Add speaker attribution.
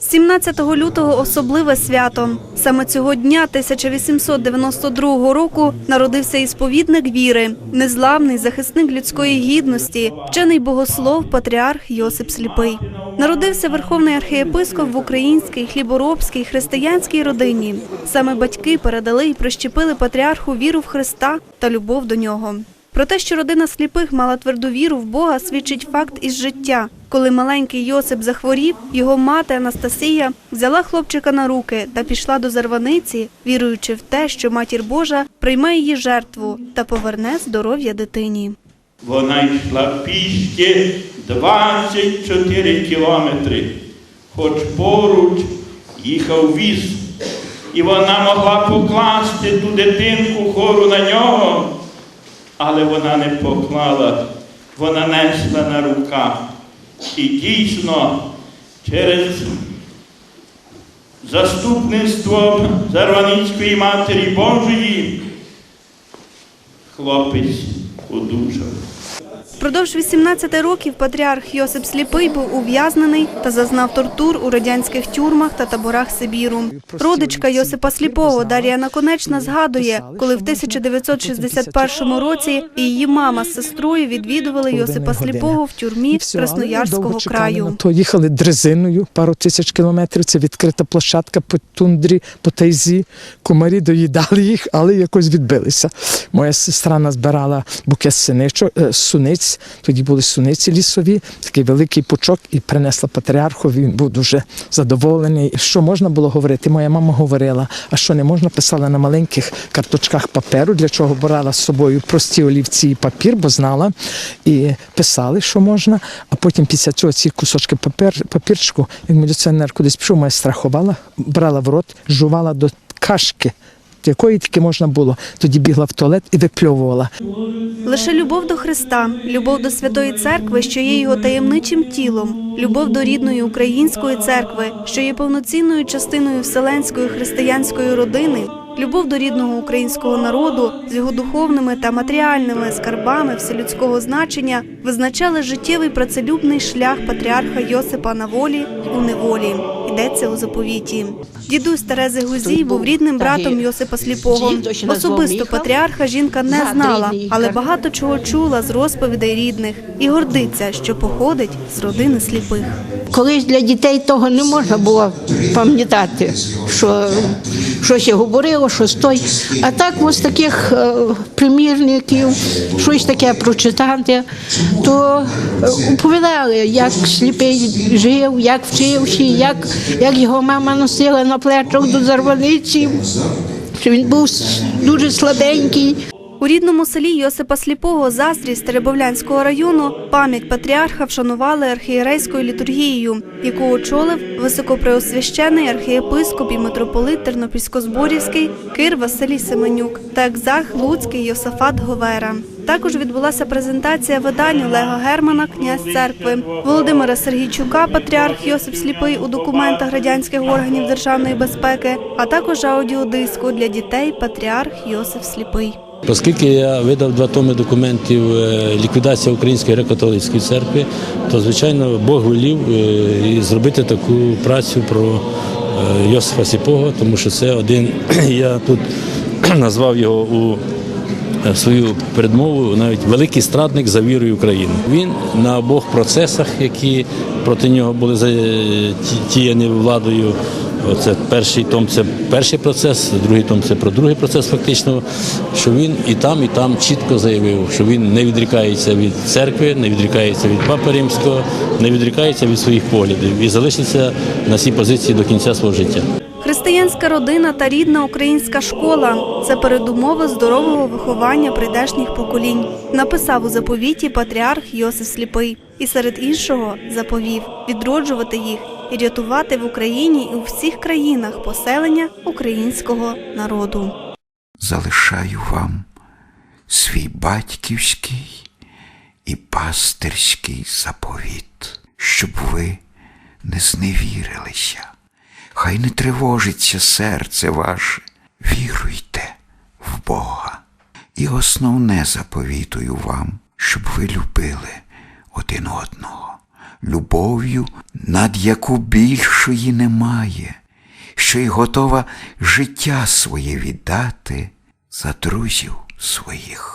Speaker 1: 17 лютого особливе свято. Саме цього дня 1892 року народився і сповідник віри, незламний захисник людської гідності, вчений богослов, патріарх Йосип Сліпий. Народився верховний архієпископ в українській хліборобській християнській родині. Саме батьки передали і прищепили патріарху віру в Христа та любов до нього. Про те, що родина сліпих мала тверду віру в Бога, свідчить факт із життя. Коли маленький Йосип захворів, його мати Анастасія взяла хлопчика на руки та пішла до зарваниці, віруючи в те, що матір Божа прийме її жертву та поверне здоров'я дитині.
Speaker 2: Вона йшла пішки 24 кілометри, хоч поруч їхав віз, і вона могла покласти ту дитинку хору на нього, але вона не поклала, вона несла на руках. І дійсно через заступництво Зарваницької Матері Божої хлопець одужав.
Speaker 1: Впродовж 18 років патріарх Йосип Сліпий був ув'язнений та зазнав тортур у радянських тюрмах та таборах Сибіру. Родичка Йосипа Сліпого Дар'я Наконечна згадує, коли в 1961 році її мама з сестрою відвідували Йосипа Сліпого в тюрмі
Speaker 3: але
Speaker 1: Красноярського краю.
Speaker 3: То їхали дрезиною пару тисяч кілометрів. Це відкрита площадка по тундрі, по тайзі. Комарі доїдали їх, але якось відбилися. Моя сестра назбирала букет синичок, е, суниць. Тоді були суниці лісові, такий великий пучок, і принесла патріарху. Він був дуже задоволений. Що можна було говорити? Моя мама говорила, а що не можна, писала на маленьких карточках паперу, для чого брала з собою прості олівці і папір, бо знала. І писали, що можна. А потім після цього ці кусочки папір, папірчику, як міліціонер кудись пішов, моя страхувала, брала в рот, жувала до кашки. Якої тільки можна було, тоді бігла в туалет і випльовувала.
Speaker 1: Лише любов до Христа, любов до Святої Церкви, що є його таємничим тілом, любов до рідної української церкви, що є повноцінною частиною вселенської християнської родини, любов до рідного українського народу з його духовними та матеріальними скарбами вселюдського значення визначали життєвий працелюбний шлях патріарха Йосипа на волі у неволі. Йдеться у заповіті. Дідусь Терези Гузій був рідним братом Йосипа Сліпого. Особисто патріарха жінка не знала, але багато чого чула з розповідей рідних і гордиться, що походить з родини сліпих.
Speaker 4: Колись для дітей того не можна було пам'ятати, що щось говорило, щось той. А так ось таких е, примірників, щось таке прочитати, то е, оповідали, як сліпий жив, як вчився, як, як його мама носила на плечах до зарваниці, що він був дуже слабенький.
Speaker 1: У рідному селі Йосипа Сліпого Застрій Теребовлянського району пам'ять патріарха вшанували архієрейською літургією, яку очолив високопреосвящений архієпископ і митрополит Тернопільсько-Зборівський Кир Василій Семенюк та екзарх Луцький Йосафат Говера. Також відбулася презентація видань Олега Германа, князь церкви, Володимира Сергійчука, патріарх Йосип Сліпий у документах радянських органів державної безпеки, а також аудіодиску для дітей Патріарх Йосип Сліпий.
Speaker 5: Оскільки я видав два томи документів е, ліквідація Української греко-католицької церкви, то звичайно Бог велів е, зробити таку працю про е, Йосифа Сіпого, тому що це один, я тут назвав його у свою передмову навіть великий страдник за вірою України. Він на обох процесах, які проти нього були затіяні владою. Оце перший том це перший процес, другий том це про другий процес, фактично, що він і там, і там чітко заявив, що він не відрікається від церкви, не відрікається від Папи Римського, не відрікається від своїх поглядів і залишиться на цій позиції до кінця свого життя.
Speaker 1: Християнська родина та рідна українська школа це передумови здорового виховання прийдешніх поколінь. Написав у заповіті патріарх Йосиф Сліпий і серед іншого заповів відроджувати їх і рятувати в Україні і у всіх країнах поселення українського народу.
Speaker 6: залишаю вам свій батьківський і пастирський заповіт, щоб ви не зневірилися. Хай не тривожиться серце ваше, віруйте в Бога. І основне заповітую вам, щоб ви любили один одного, любов'ю, над яку більшої немає, що й готова життя своє віддати за друзів своїх.